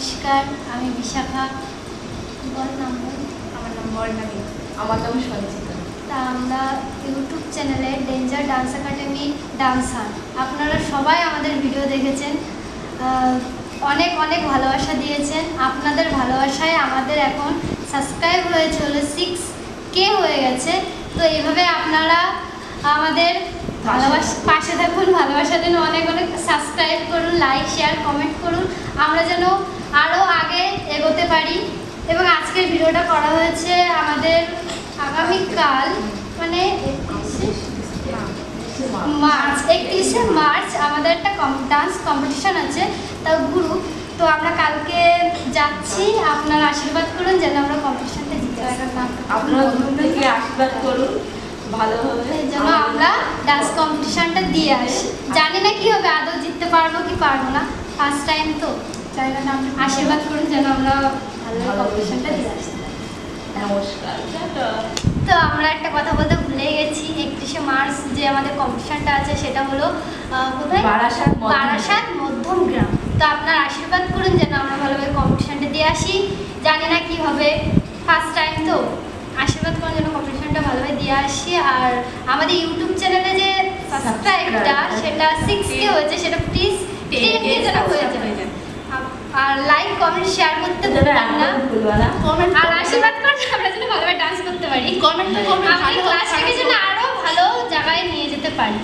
নমস্কার আমি বিশাখা। বল নাম আমার নাম বর্ণালী। আমার নাম সঞ্চিতা। তা আমরা ইউটিউব চ্যানেলে ডেঞ্জার ডান্স একাডেমি ডান্সার। আপনারা সবাই আমাদের ভিডিও দেখেছেন। অনেক অনেক ভালোবাসা দিয়েছেন। আপনাদের ভালোবাসায় আমাদের এখন সাবস্ক্রাইব হয়েছে হলো সিক্স কে হয়ে গেছে। তো এইভাবে আপনারা আমাদের ভালোবাসা পাশে থাকুন ভালোবাসা দিন অনেক অনেক সাবস্ক্রাইব করুন লাইক শেয়ার কমেন্ট করুন। আমরা যেন আরও আগে এগোতে পারি। এবং আজকের ভিডিওটা করা হয়েছে আমাদের আগামীকাল মানে মার্চ একত্রিশে মার্চ আমাদের একটা ডান্স কম্পিটিশন আছে তা গুরু তো আমরা কালকে যাচ্ছি আপনার আশীর্বাদ করুন যেন আমরা কম্পিটিশানটা জিতে পারি। আপনারা থেকে আশীর্বাদ করুন ভালোভাবে জন্য আমরা ডান্স কম্পিটিশনটা দিয়ে আসি। জানি না কি হবে আদৌ জিততে পারব কি পারব না ফার্স্ট টাইম তো। আশীর্বাদ করুন যেন আমরা ভালো কম্পিটিশনটা দিয়ে আসতে নমস্কার। তো আমরা একটা কথা বলতে ভুলে গেছি একত্রিশে মার্চ যে আমাদের কম্পিটিশনটা আছে সেটা হলো কোথায়? বারাসাত মধ্যম- বারাসাত মধ্যম গ্রাম। তো আপনার আশীর্বাদ করুন যেন আমরা ভালোভাবে কম্পিটিশনটা দিয়ে আসি। জানি না কি হবে ফার্স্ট টাইম তো। আশীর্বাদ করুন যেন কম্পিটিশনটা ভালোভাবে দিয়ে আসি। আর আমাদের ইউটিউব চ্যানেলে যে সাবস্ক্রাইবটা সেটা সিক্স কে হয়েছে সেটা প্লিজ টেন কে হয়ে যায় আর লাইক কমেন্ট শেয়ার করতে ভুলবেন না। কমেন্ট আর আশীর্বাদ করুন আমরা যেন ভালোভাবে ডান্স করতে পারি। কমেন্ট তো করবেন, ভালো ক্লাস ক্লাসটাকে যেন আরও ভালো জায়গায় নিয়ে যেতে পারি।